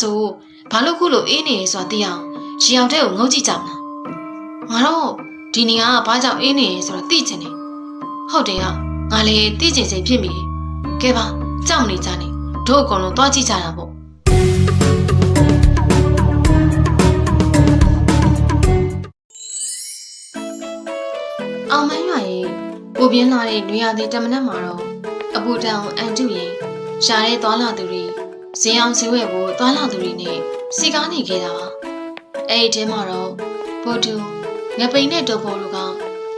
ဆိုဘာလို့ခုလိုအေးနေရဲဆိုတာသိအောင်ရေအောင်တဲ့ကိုငုတ်ကြည့်ကြမလားငါတော့ဒီနေရာကဘာကြောင့်အေးနေရဲဆိုတာသိချင်တယ်ဟုတ်တယ်ကငါလည်းသိချင်စိတ်ဖြစ်မိတယ်ကဲပါကြောက်နေကြနေတို့အကုန်လုံးသွားကြည့်ကြတာပေါ့အောင်မန်းရွာရဲ့ပူပြင်းလာတဲ့နွေရာသီတမနက်မှာတော့အပူတောင်အန်တုရင်ရှားတဲ့သွားလာသူတွေ ဇင်းအောင်ဇင်းဝဲဖို့သွားလာသူတွေနဲ့စီကားနေခဲ့တာပါအဲ့ဒီထဲမှာတော့ဖိုတူငပိန်နဲ့တုပ်ဘောတို့က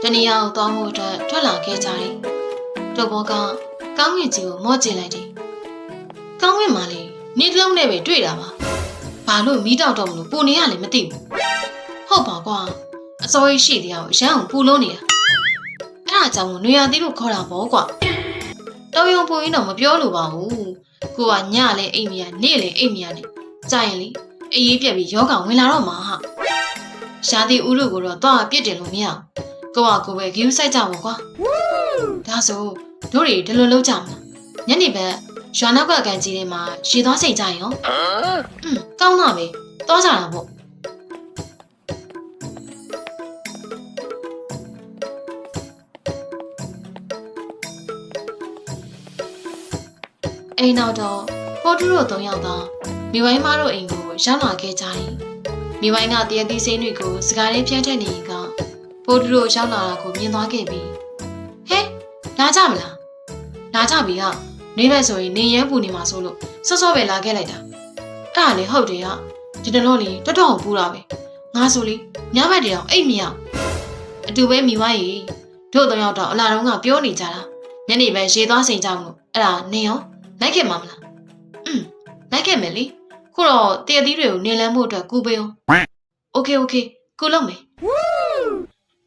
တနေရာကိုသွားဖို့အတွက်ထွက်လာခဲ့ကြတယ်တုပ်ဘောကကောင်းကင်ကြီးကိုမော့ကျင်လိုက်တယ်ကောင်းကင်မှာလေနေတစ်လုံးနဲ့ပဲတွေ့တာပါဘာလို့မီးတောက်တော့မလို့ပူနေရလဲမသိဘူးဟုတ်ပါကွာအစိုးရရှိတရားကိုရမ်းအောင်ပူလို့နေတာအဲ့ဒါကြောင့်မို့နွေရာသီလို့ခေါ်တာပေါ့ကွာတော်ရုံပူရင်တော့မပြောလို့ပါဘူး ကိုကညလည်းအိမ်မရနေ့လည်းအိမ်မရနဲ့ကြာရင်လေအေးပြက်ပြီးယောဂဝင်လာတော့မှာဟာရှားသည့်ဥရုကိုတော့တော့ပြစ်တယ်လို့မရဘူးကိုကကိုပဲဂယူးဆိုင်ကြပါကွာဒါဆိုတို့တွေဒီလိုလုပ်ကြမလားညနေဘက်ရွာနောက်ကကန်ကြီးထဲမှာရေသွားစိတ်ကြရောอืมကောင်းတာပဲသွားကြတာပေါ့ အိမ်နောက်တော့ပေါ်တူတို့သုံးယောက်သာမိဝိုင်းမတို့အိမ်ကိုရောက်လာခဲ့ကြတယ်မိဝိုင်းကတရတိစိမ့်တွေကိုစကားလေးပြန့်ထက်နေရင်ကပေါ်တူတို့ရောက်လာတာကိုမြင်သွားခဲ့ပြီးဟဲလာကြမလားလာကြပြီဟာနေဘက်ဆိုရင်နေရန်ပူနေမှာဆိုလို့စောစောပဲလာခဲ့လိုက်တာအဲ့ဒါလေဟုတ်တယ်ဟာဒီတလို့လေတော်တော်ပူတာပဲငါဆိုလေညဘက်တည်းအောင်အိတ်မရအတူပဲမိဝိုင်းရေတို့သုံးယောက်တော့အလာတုန်းကပြောနေကြတာညနေပဲရေသွားစိန်ကြောင်းလို့အဲ့ဒါနေရော လိုက်ခဲ့မှာမလားอืมလိုက်ခဲ့မယ်လေခုတော့တရသီးတွေကိုနေလန်းဖို့အတွက်ကူပေးအောင်โอเคโอเคကူလုပ်မယ်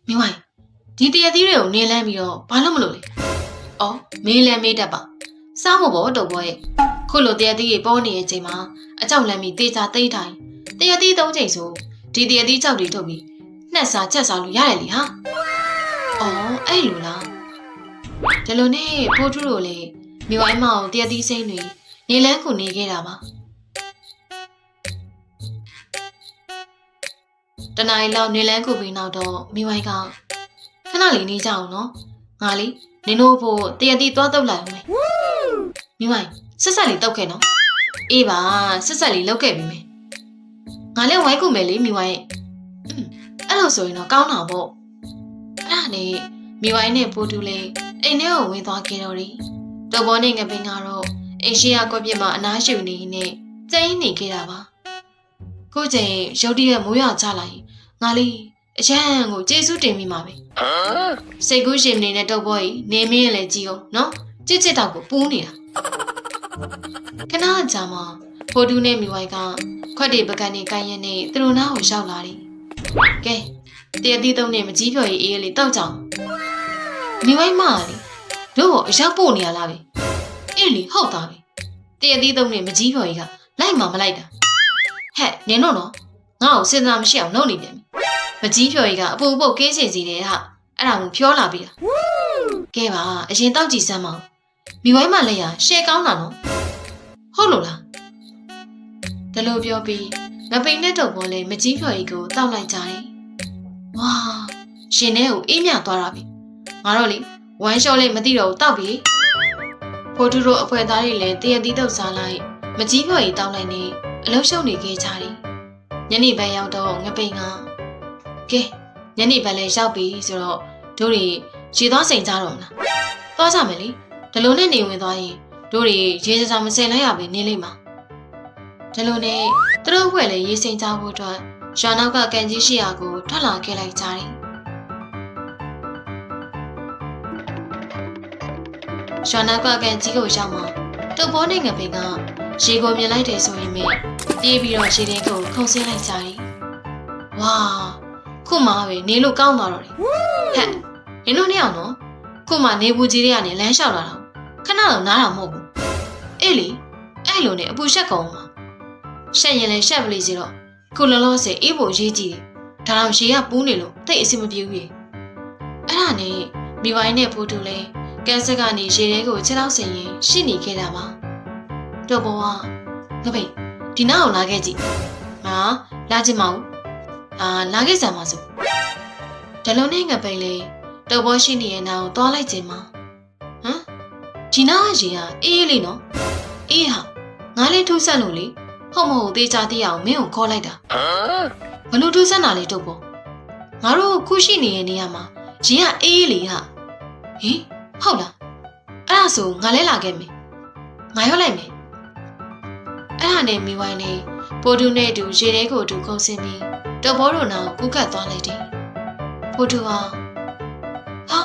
မြဝိုင်းဒီတရသီးတွေကိုနေလန်းပြီးတော့ဘာလို့မလုပ်လဲအော်မင်းလည်းမေးတတ်ပါစားဖို့ပေါ့တော့ဘောရဲ့ခုလိုတရသီးတွေပေါ်နေတဲ့အချိန်မှာအကြောက်လမ်းပြီးတေချာသိမ့်ထိုင်တရသီးသုံးချိန်ဆိုဒီတရသီးကြောက်တွေထုတ်ပြီးနှက်စားချက်စားလို့ရတယ်လေဟာအော်အဲ့လိုလားဒီလိုနဲ့ဖိုးထူးတို့လည်း မိဝိုင်းမအောင်တရက်သီးစိမ့်တွေနေလန်းကူနေခဲ့တာပါတနင်္လာလောက်နေလန်းကူပြီးနောက်တော့မိဝိုင်းကခဏလေးနေကြအောင်နော်ငါလေးနင်တို့ဖို့တရက်သီးသွားတော့လိုက်အောင်မယ်မိဝိုင်းဆက်ဆက်လေးတောက်ခဲ့နော်အေးပါဆက်ဆက်လေးလောက်ခဲ့ပြီမယ်ငါလည်းဝိုင်းကူမယ်လေမိဝိုင်းရဲ့အင်းအဲ့လိုဆိုရင်တော့ကောင်းတာပေါ့အဲ့ဒါနဲ့မိဝိုင်းနဲ့ပိုးတူလေးအိမ်ထဲကိုဝင်သွားခဲ့တော့တယ် တော်ဘောနဲ့ငပင်ကတော့အိရှိယာကွက်ပြစ်မှာအနားရှူနေနဲ့ကျင်းနေခဲ့တာပါခုချိန်ရုတ်တရက်မိုးရွာချလိုက်ရင်ငါလေးအရန်ကိုကျေးဇူးတင်မိမှာပဲစိတ်ကူးရှင်နေတဲ့တော်ဘောကြီးနေမင်းလည်းကြည်အောင်နော်ချစ်ချစ်တော့ကိုပူးနေတာခဏကြာမှဖိုတူနဲ့မိဝိုင်ကခွက်တွေပကံတွေကိုင်းရနေသူတို့နားကိုရောက်လာတယ်ကဲတရတိသုံးနဲ့မကြီးဖြော်ရေးအေးလေးတောက်ကြအောင်မိဝိုင်မကလေ တို့ကိုအရောက်ပို့နေရလားပဲအေးလေဟုတ်သားပဲတရသေးသုံးနဲ့မကြီးဖြော်ကြီးကလိုက်မှမလိုက်တာဟဲ့နင်တို့နော်ငါ့ကိုစဉ်းစားမရှိအောင်လုပ်နေပြန်ပြီမကြီးဖြော်ကြီးကအပူပုတ်ကင်းစင်စီတယ်ဟာအဲ့ဒါကိုဖြောလာပြီလားကဲပါအရင်တောက်ကြည့်စမ်းမအောင်မိဝိုင်းမလည်းရရှယ်ကောင်းတာနော်ဟုတ်လို့လားဒါလို့ပြောပြီးငပိန်နဲ့တုပ်ပေါ်လေမကြီးဖြော်ကြီးကိုတောက်လိုက်ကြတယ်ဝါရှင်ထဲကိုအေးမြသွားတာပြီငါတော့လေ ဝမ်းလျှော့လေးမသိတော့ဘူးတောက်ပြီဖိုတူတို့အဖွဲသားတွေလည်းတရတိတုတ်စားလိုက်မကြီးဖော်ရီတောင်းလိုက်နေအလုံးရှုံနေခဲ့ကြတယ်ညနေပိုင်းရောက်တော့ငပိန်ကကဲညနေပိုင်းလည်းရောက်ပြီဆိုတော့တို့တွေရေသွားစိန်ကြတော့မလားသွားကြမယ်လေဒီလိုနဲ့နေဝင်သွားရင်တို့တွေရေစစားမစင်လိုက်ရပြီနေလိမ့်မှာဒီလိုနဲ့သူတို့အဖွဲ့လည်းရေစိန်ကြဖို့အတွက်ရွာနောက်ကကန်ကြီးရှိရာကိုထွက်လာခဲ့လိုက်ကြတယ် ရွာနောက်ကကန်ကြီးကိုရောက်မှတုပ်ဘောနဲ့ငပိန်ကရေကိုမြင်လိုက်တယ်ဆိုရင်ပဲပြေးပြီးတော့ရေထဲကိုခုန်ဆင်းလိုက်ကြတယ်ဝါခုမှပဲနေလို့ကောင်းသွားတော့တယ်ဟဲ့နင်တို့နှစ်ယောက်နော်ခုမှနေဘူးကြီးတွေကနေလမ်းလျှောက်လာတော့ခဏတော့နားတာမဟုတ်ဘူးအေးလေအဲ့လိုနဲ့အပူရှက်ကောင်မှာရှက်ရင်လည်းရှက်ပလိစီတော့ခုလောလောဆယ်အေးဖို့ရေးကြည့်တယ်ဒါတော့ရေကပူးနေလို့တိတ်အဆင်မပြေဘူးရေအဲ့ဒါနဲ့မိဝိုင်းနဲ့ဖိုးတူလဲ ကန်ဆက်ကနေရေထဲကိုခြေထောက်ဆင်ရင်ရှိနေခဲ့တာပါတော့ဘောကငပိတ်ဒီနားကိုလာခဲ့ကြည့်ဟာလာချင်မအောင်အာလာခဲ့စမ်းပါစို့ဒလုံးနဲ့ငပိန်လေးတုပ်ဘောရှိနေရဲ့နားကိုသွားလိုက်ခြင်းမဟမ်ဒီနားကရေကအေးအေးလေးနော်အေးဟာငါလေးထိုးဆက်လို့လေဟုတ်မဟုတ်သေးချာသေးအောင်မင်းကိုခေါ်လိုက်တာဘလို့ထိုးဆက်တာလေတုပ်ဘောငါတို့ခုရှိနေတဲ့နေရာမှာရေကအေးအေးလေးဟာဟင် ဟုတ်လားအဲ့ဒါဆိုငါလဲလာခဲ့မယ်ငါရောက်လိုက်မယ်အဲ့ဒါနဲ့မိဝိုင်းနေပိုတူနဲ့အတူရေထဲကိုအတူခုန်ဆင်းပြီးတုပ်ဘောတို့နာကိုကူးကတ်သွားလိုက်တယ်ပိုတူဟာဟာ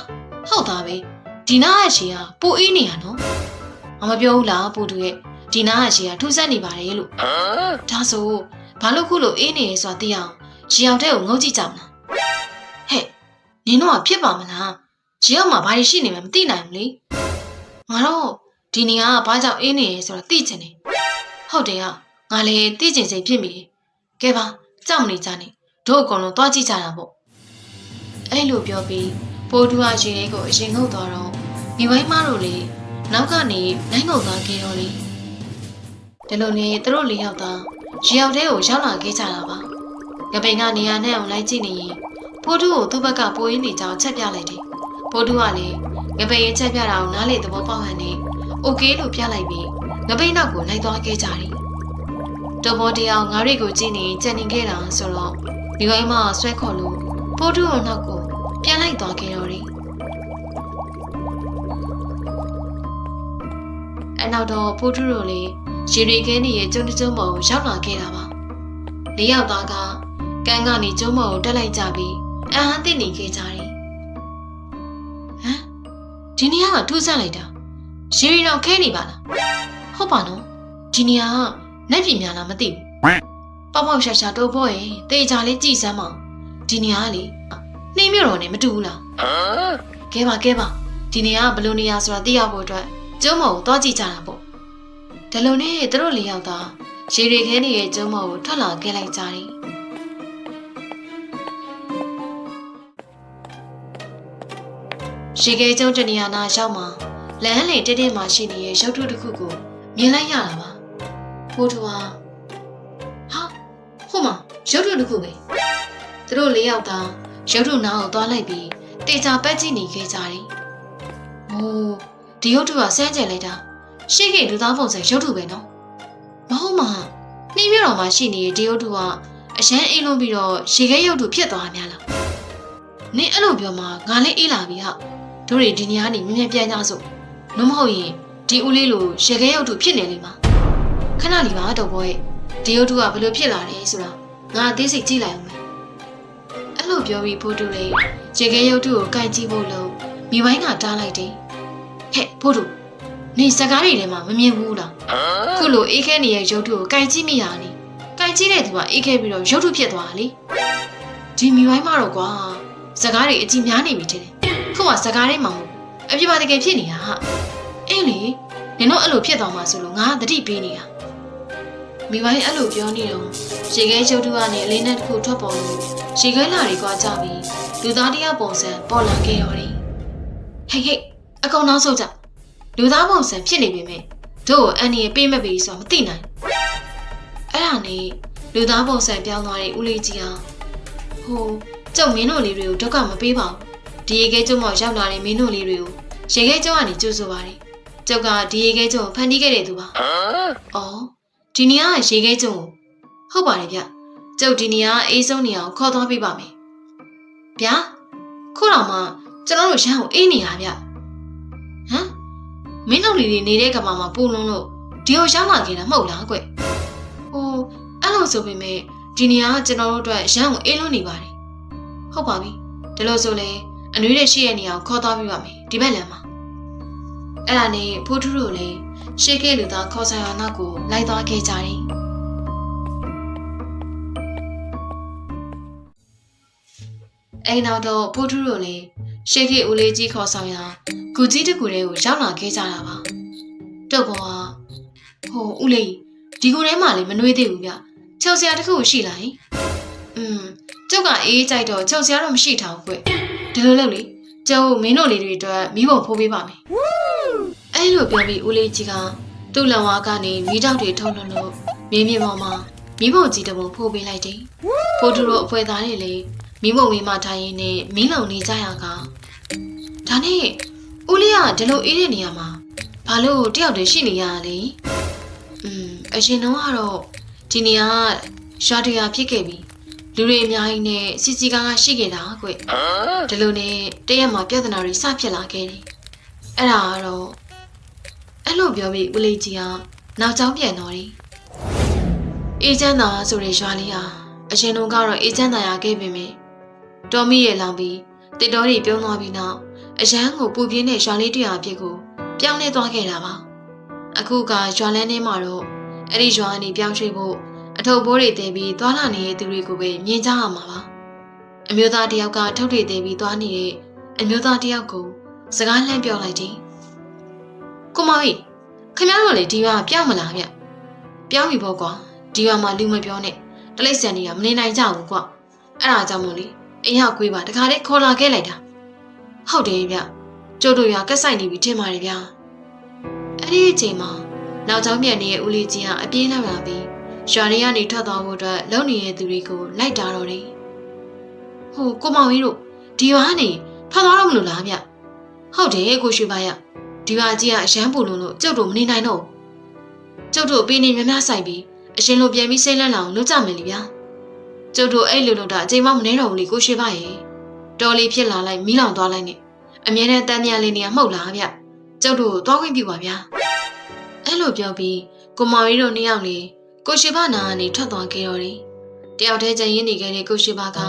ဟုတ်သားပဲဒီနားရဲ့ရေကပိုအေးနေရနော်ငါမပြောဘူးလားပိုတူရဲ့ဒီနားရဲ့ရေကထူးဆန်းနေပါတယ်လို့ဒါဆိုဘာလို့ခုလိုအေးနေရဲဆိုတာသိအောင်ရေအောင်တဲ့ကိုငုတ်ကြည့်ကြမလားဟဲ့နင်တို့ကဖြစ်ပါမလား ရေအောင်မှာဘာတွေရှိနေမှမသိနိုင်ဘူးလေငါတော့ဒီနေရာကဘာကြောင့်အေးနေရဲဆိုတာသိချင်တယ်ဟုတ်တယ်ကငါလည်းသိချင်စိတ်ဖြစ်မိတယ်ကဲပါကြောက်မနေကြနဲ့တို့အကုန်လုံးသွားကြည့်ကြတာပေါ့အဲ့လိုပြောပြီးပိုးတူဟာရေလေးကိုအရင်ငုတ်သွားတော့မိဝိုင်းမတို့လေနောက်ကနေနိုင်ငုတ်သွားခဲ့တော့လေဒီလိုနဲ့သူတို့လေးယောက်သားရေရောက်တဲ့ကိုရောက်လာခဲ့ကြတာပါငပိန်ကနေရာနဲ့အောင်လိုက်ကြည့်နေရင်ပိုးတူကိုသူ့ဘက်ကပိုးရင်းနေကြောင်ချက်ပြလိုက်တယ် ဗောဓုကလည်းငပိန်ရဲ့ချက်ပြတာကိုနားလေသဘောပေါက်ဟန်နေ။ "Okay" လို့ပြလိုက်ပြီးငပိန်နောက်ကိုလိုက်သွားခဲ့ကြတယ်။တော်ဘောတရားငါးရီကိုကြည့်နေကြံနေခဲ့တာဆိုတော့ဒီကိမဆွဲခေါ်လို့ဗောဓုရဲ့နောက်ကိုပြန်လိုက်သွားခဲ့တော့တယ်။အနောက်တော့ဗောဓုတို့လည်းရေရီခဲနေရဲ့ကျုံတုံးပေါ်ရောက်လာခဲ့တာပါ။လေးယောက်သားကကန်းကနေကျုံးပေါ်ကိုတက်လိုက်ကြပြီးအဟန်တင်နေခဲ့ကြတယ် ဒီနေရာကထူးဆန်းလိုက်တာရေရီတော့ခဲနေပါလားဟုတ်ပါနော်ဒီနေရာကလက်ပြများလားမသိဘူးပေါက်ပေါက်ရှာရှာတိုးဖို့ရင်တေချာလေးကြည်စမ်းမအောင်ဒီနေရာကလေနှင်းမြို့တော်နဲ့မတူဘူးလားကဲပါကဲပါဒီနေရာကဘယ်လိုနေရာဆိုတာသိရဖို့အတွက်ကျုံးမော်ကိုသွားကြည့်ကြတာပေါ့ဒါလုံနဲ့သူတို့လေးယောက်သားရေရီခဲနေရဲ့ကျုံးမော်ကိုထွက်လာခဲ့လိုက်ကြတယ် ရေခဲကျုံးတနေရာနာရောက်မှာလမ်းလေတင်းတင်းမှရှိနေတဲ့ရုပ်ထုတစ်ခုကိုမြင်လိုက်ရတာပါဖိုးထွားဟာဟိုမှာရုပ်ထုတစ်ခုပဲသူတို့လေးယောက်သားရုပ်ထုနားကိုသွားလိုက်ပြီးတေချာပက်ကြည့်နေခဲ့ကြတယ်။အိုးဒီရုပ်ထုကဆန်းကျင်လိုက်တာရှေ့ကလူသားပုံစံရုပ်ထုပဲနော်။မဟုတ်မှာနှင်းမြတော်မှာရှိနေတဲ့ဒီရုပ်ထုကအရန်အိမ်လုံးပြီးတော့ရေခဲရုပ်ထုဖြစ်သွားများလား။နင်းအဲ့လိုပြောမှငါလည်းအေးလာပြီဟာ။ တို့တွေဒီနေရာကနေမြင်မြန်ပြန်ကြစို့။နှမဟုတ်ရင်ဒီဦးလေးလိုရေခဲရုပ်ထုဖြစ်နေလိမ့်မှာ။ခဏလေးပါတော့ဘောရဲ့ဒီရုပ်ထုကဘယ်လိုဖြစ်လာလဲဆိုတာငါအသေးစိတ်ကြည့်လိုက်အောင်မယ်။အဲ့လိုပြောပြီးဖိုးတူလေးရေခဲရုပ်ထုကိုကြိုက်ကြည့်ဖို့လို့မိဝိုင်းကတားလိုက်တယ်။ဟဲ့ဖိုးတူနေစကားတွေထဲမှာမမြင်ဘူးလား။ခုလိုအေးခဲနေတဲ့ရုပ်ထုကိုကြိုက်ကြည့်မိတာနိ။ကြိုက်ကြည့်တဲ့သူကအေးခဲပြီးတော့ရုပ်ထုဖြစ်သွားတာလေ။ဒီမိဝိုင်းမတော့ကွာစကားတွေအကြည့်များနေပြီတဲ့။ ခုမှစကားတွေမှမဟုတ်အပြစ်ပါတကယ်ဖြစ်နေတာဟာ။အေးလေနင်တို့အဲ့လိုဖြစ်သွားမှဆိုလို့ငါသတိပေးနေတာ။မိဝိုင်းအဲ့လိုပြောနေတော့ရေခဲရုပ်ထုကနေအလေးနဲ့တစ်ခုထွက်ပေါ်လို့ရေခဲလာတွေကွာကြပြီးလူသားတစ်ယောက်ပုံစံပေါ်လာခဲ့ရောတယ်။ဟေးဟေးအကောင်နောက်ဆုတ်ကြ။လူသားပုံစံဖြစ်နေပြီမဲ့တို့ကိုအန်နီပေးမပေးဆိုတော့မသိနိုင်။အဲ့ဒါနဲ့လူသားပုံစံပြောင်းသွားတဲ့ဦးလေးကြီးဟာဟိုကျုပ်မင်းတို့လေးတွေကိုဒုက္ခမပေးပါဘူး။ ဒီရေခဲကျုံမောက်ရောက်လာတဲ့မင်းတို့လေးတွေကိုရေခဲကျုံကနေကြိုးဆိုပါတယ်။ကျုပ်ကဒီရေခဲကျုံကိုဖန်တီးခဲ့တဲ့သူပါ။အော်ဒီနေရာကရေခဲကျုံကိုဟုတ်ပါတယ်ဗျ။ကျုပ်ဒီနေရာကအေးဆုံးနေရာကိုခေါ်သွားပေးပါမယ်။ဗျာခုတော့မှကျွန်တော်တို့ရန်ကိုအေးနေရဗျ။ဟမ်မင်းတို့လေးတွေနေတဲ့ကမ္ဘာမှာပူလုံးလို့ဒီကိုရောက်လာခဲ့တာမဟုတ်လားကွ။ဟိုအဲ့လိုဆိုပေမဲ့ဒီနေရာကကျွန်တော်တို့အတွက်ရန်ကိုအေးလုံးနေပါတယ်။ဟုတ်ပါပြီ။ဒါလို့ဆိုလေ အနွေးတဲ့ရှိရဲ့နေရာကိုခေါ်သွားပြပါမယ်ဒီဘက်လမ်းမှာ။အဲ့ဒါနဲ့ဖိုးထူးတို့လည်းရှေ့ကလူသားခေါ်ဆိုင်ရာနောက်ကိုလိုက်သွားခဲ့ကြတယ်။အိမ်နောက်တော့ဖိုးထူးတို့လည်းရှေ့ကဦးလေးကြီးခေါ်ဆောင်ရာဂူကြီးတကူတွေကိုရောက်လာခဲ့ကြတာပါ။တုတ်ပေါ်ကဟိုဦးလေးဒီကူထဲမှာလည်းမနှွေးသေးဘူးဗျ။ချုပ်စရာတစ်ခုရှိလား။อืมကျုပ်ကအေးကြိုက်တော့ချုပ်စရာတော့မရှိထားဘူးကွ။ ဒီလိုလုပ်လေကျုပ်မင်းတို့လေးတွေအတွက်မိဘဖိုးပေးပါမယ်။အဲ့လိုပြောပြီးဦးလေးကြီးကသူ့လက်ဝါးကနေမိတောက်တွေထုတ်လွှတ်လို့မင်းမြေပေါ်မှာမိဖို့ကြီးတပုံဖိုးပေးလိုက်တယ်ဖိုးသူတို့အဖွဲသားတွေလည်းမိမုံဝေးမှထိုင်ရင်းနဲ့မီးလုံနေကြရကဒါနဲ့ဦးလေးကဒီလိုအေးတဲ့နေရာမှာဘာလို့တယောက်တည်းရှိနေရလဲอืมအရင်တော့ကတော့ဒီနေရာကရွာတရာဖြစ်ခဲ့ပြီ လူတွေအများကြီးနဲ့စီစီကားကရှိခဲ့တာကွဒီလိုနဲ့တရက်မှာပြဿနာတွေစဖြစ်လာခဲ့တယ်အဲ့ဒါကတော့အဲ့လိုပြောပြီးဦးလေးကြီးကနောက်ကျောင်းပြန်တော့တယ်အေဂျင့်သာဆိုတဲ့ရွာလေးဟာအရင်တုန်းကတော့အေဂျင့်သာရခဲ့ပေမယ့်တော်မီရဲ့လောင်ပြီးတစ်တော်တွေပြုံးသွားပြီးနောက်အရန်ကိုပူပြင်းတဲ့ရွာလေးတရားအဖြစ်ကိုပြောင်းလဲသွားခဲ့တာပါအခုကရွာလန်းထဲမှာတော့အဲ့ဒီရွာကနေပြောင်းရွှေ့ဖို့ အထုပ်ဘိုးတွေတည်ပြီးသွားလာနေတဲ့သူတွေကိုပဲမြင်ကြရမှာပါအမျိုးသားတစ်ယောက်ကထုတ်တွေတည်ပြီးသွားနေတဲ့အမျိုးသားတစ်ယောက်ကိုစကားလှမ်းပြောလိုက်တယ်ကိုမောင်ကြီးခင်ဗျားတို့လေဒီရွာပြောင်းမလားဗျပြောင်းပြီပေါ့ကွာဒီရွာမှာလူမပြောနဲ့တလိမ့်ဆန်တွေကမနေနိုင်ကြဘူးကွာအဲ့ဒါကြောင့်မို့လေအိမ်ရကွေးပါတခါတည်းခေါ်လာခဲ့လိုက်တာဟုတ်တယ်ဗျကျုပ်တို့ရွာကက်ဆိုင်နေပြီထင်ပါတယ်ဗျအဲ့ဒီအချိန်မှာနောက်ကျောင်းပြန်နေတဲ့ဦးလေးကြီးကအပြေးလာလာပြီး ရွာတွေကနေထွက်သွားဖို့အတွက်လုံနေတဲ့သူတွေကိုလိုက်တာတော့တယ်ဟိုကိုမောင်ကြီးတို့ဒီရွာကနေထွက်သွားတော့မလို့လားဗျဟုတ်တယ်ကိုရွှေပါရဒီရွာကြီးကအရန်ပူလို့လို့ကျုပ်တို့မနေနိုင်တော့ကျုပ်တို့ပေးနေများများဆိုင်ပြီးအရှင်လိုပြန်ပြီးစိတ်လန့်လောင်လုပ်ကြမယ်လေဗျာကျုပ်တို့အဲ့လိုလုပ်တာအချိန်မှမနေတော့ဘူးလေကိုရွှေပါရဲ့တော်လေးဖြစ်လာလိုက်မီးလောင်သွားလိုက်နဲ့အမြဲတမ်းတန်းမြလေးနေရမှုတ်လားဗျကျုပ်တို့သွားခွင့်ပြုပါဗျာအဲ့လိုပြောပြီးကိုမောင်ကြီးတို့နှစ်ယောက်လေ ကိုရှိဘနာကနေထွက်သွားခဲ့တော့တယ်တယောက်တည်းကျန်ရင်းနေခဲ့တဲ့ကိုရှိဘက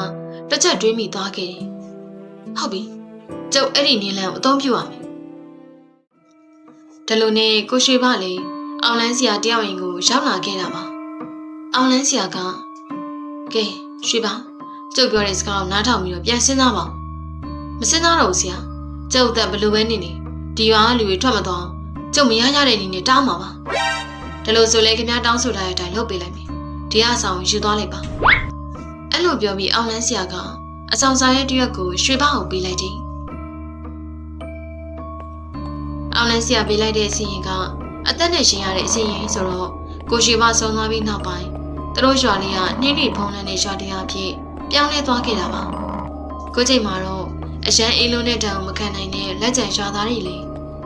တစ်ချက်တွေးမိသွားခဲ့တယ်ဟုတ်ပြီကျုပ်အဲ့ဒီနေလန်ကိုအသုံးပြုရမယ်ဒါလိုနဲ့ကိုရှိဘလေအောင်လန်းစီယာတယောက်ရင်ကိုရောက်လာခဲ့တာပါအောင်လန်းစီယာကကဲရွှေပါကျုပ်ပြောတဲ့စကားကိုနားထောင်ပြီးတော့ပြန်စဉ်းစားပါဦးမစဉ်းစားတော့ဘူးဆရာကျုပ်အသက်ဘယ်လိုပဲနေနေဒီရွာကလူတွေထွက်မသွားအောင်ကျုပ်မရရတဲ့နေနဲ့တားမှာပါ ဒါလို့ဆိုလဲခင်ဗျားတောင်းဆိုထားတဲ့အတိုင်းလုပ်ပေးလိုက်မယ်ဒီအဆောင်ကိုယူသွားလိုက်ပါအဲ့လိုပြောပြီးအောင်လန်းဆရာကအဆောင်စာရဲ့တရက်ကိုရွှေပေါကိုပေးလိုက်တယ်အောင်လန်းဆရာပေးလိုက်တဲ့အစီရင်ကအသက်နဲ့ရှင်ရတဲ့အစီရင်ဆိုတော့ကိုရွှေပေါဆုံးသွားပြီးနောက်ပိုင်းသူတို့ရွာလေးကနှင်းတွေဖုံးလန်းတဲ့ရွာတရားဖြစ်ပြောင်းလဲသွားခဲ့တာပါကိုချိန်မှာတော့အရန်အေးလုံးနဲ့တောင်မခံနိုင်တဲ့လက်ကျန်ရွာသားတွေလေ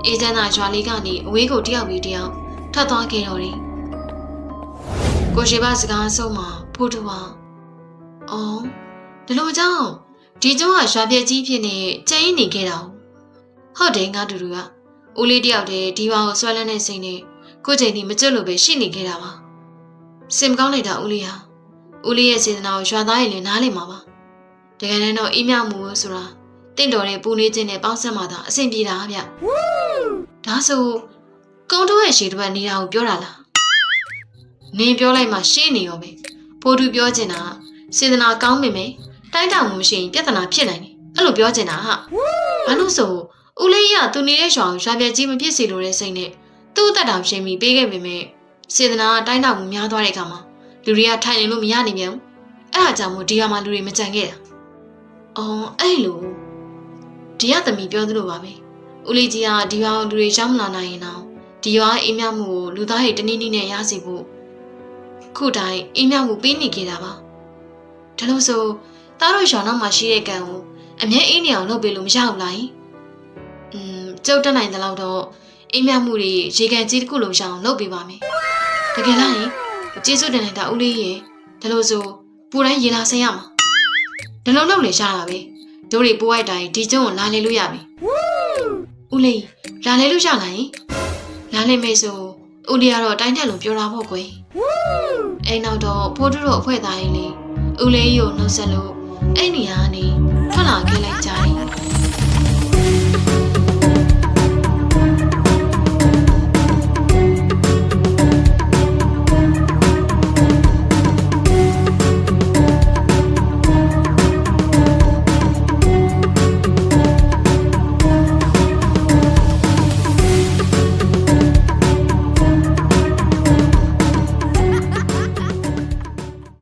အေးချမ်းသာရွာလေးကနေအဝေးကိုတယောက်ပြီးတယောက် ထွက်သွားခဲ့တော့တယ်ကိုရှိပါစကားဆုံးမှာဖိုးတူဟာအော်ဒီလိုကြောင့်ဒီကျုံးကရွာပြက်ကြီးဖြစ်နေကျင်းနေခဲ့တာဟုတ်တယ်ငါတူတူကဦးလေးတယောက်တည်းဒီဘာကိုဆွဲလန်းတဲ့စိတ်နဲ့ကိုချိန်ဒီမကျွတ်လို့ပဲရှိနေခဲ့တာပါစင်မကောင်းလိုက်တာဦးလေးဟာဦးလေးရဲ့စေတနာကိုရွာသားရဲ့လည်းနားလည်မှာပါတကယ်တမ်းတော့အေးမြမှုဆိုတာတင့်တော်တဲ့ပူနေခြင်းနဲ့ပေါင်းဆက်မှသာအဆင်ပြေတာဗျဒါဆို ကုန်းတိုးရဲ့ရှည်တစ်ပတ်နေတာကိုပြောတာလားနင်းပြောလိုက်မှရှင်းနေရောပဲဖိုးသူပြောချင်တာစေတနာကောင်းမိမယ်တိုင်းတောင်မှုမရှိရင်ပြဿနာဖြစ်နိုင်တယ်အဲ့လိုပြောချင်တာဟာဘာလို့ဆိုဦးလေးရသူနေတဲ့ရွာကိုရွာပြက်ကြီးမဖြစ်စီလို့တဲ့စိတ်နဲ့သူ့အသက်တောင်ရှင်းပြီးပေးခဲ့ပေမဲ့စေတနာကတိုင်းတောင်မှုများသွားတဲ့အခါမှာလူတွေကထိုင်နေလို့မရနေပြန်ဘူးအဲ့ဒါကြောင့်မို့ဒီရွာမှာလူတွေမကြံခဲ့တာအော်အဲ့လိုဒီရသမီးပြောသလိုပါပဲဦးလေးကြီးကဒီရွာကိုလူတွေရောက်မလာနိုင်ရင်တော့ ဒီရွာအိမ်မြမှုကိုလူသားတွေတနည်းနည်းနဲ့ရစီဖို့ခုတိုင်းအိမ်မြမှုပေးနေခဲ့တာပါဒါလို့ဆိုသားတို့ရွာနောက်မှာရှိတဲ့ကံကိုအမြဲအေးနေအောင်လုပ်ပေးလို့မရဘူးလားอืมကျုပ်တက်နိုင်တဲ့လောက်တော့အိမ်မြမှုတွေရေကန်ကြီးတစ်ခုလုံးရှောင်လုပ်ပေးပါမယ်တကယ်လားရင်ကျေးဇူးတင်လိုက်တာဦးလေးရေဒါလို့ဆိုပူတိုင်းရေလာဆင်းရမှာဒါလုံးလုံးလေရှားတာပဲတို့တွေပိုးရိုက်တိုင်းဒီကျုံကိုလာလေလို့ရပြီဦးလေးလာလေလို့ရလာရင် လာလေမေဆိုဦးလေးကတော့တိုင်းတက်လို့ပြောတာပေါ့ကွယ်အိမ်နောက်တော့ဖိုးတို့တို့အဖွဲ့သားကြီးလေးဦးလေးကိုနှုတ်ဆက်လို့အဲ့နေရာကနေထွက်လာခဲ့လိုက်ကြတယ်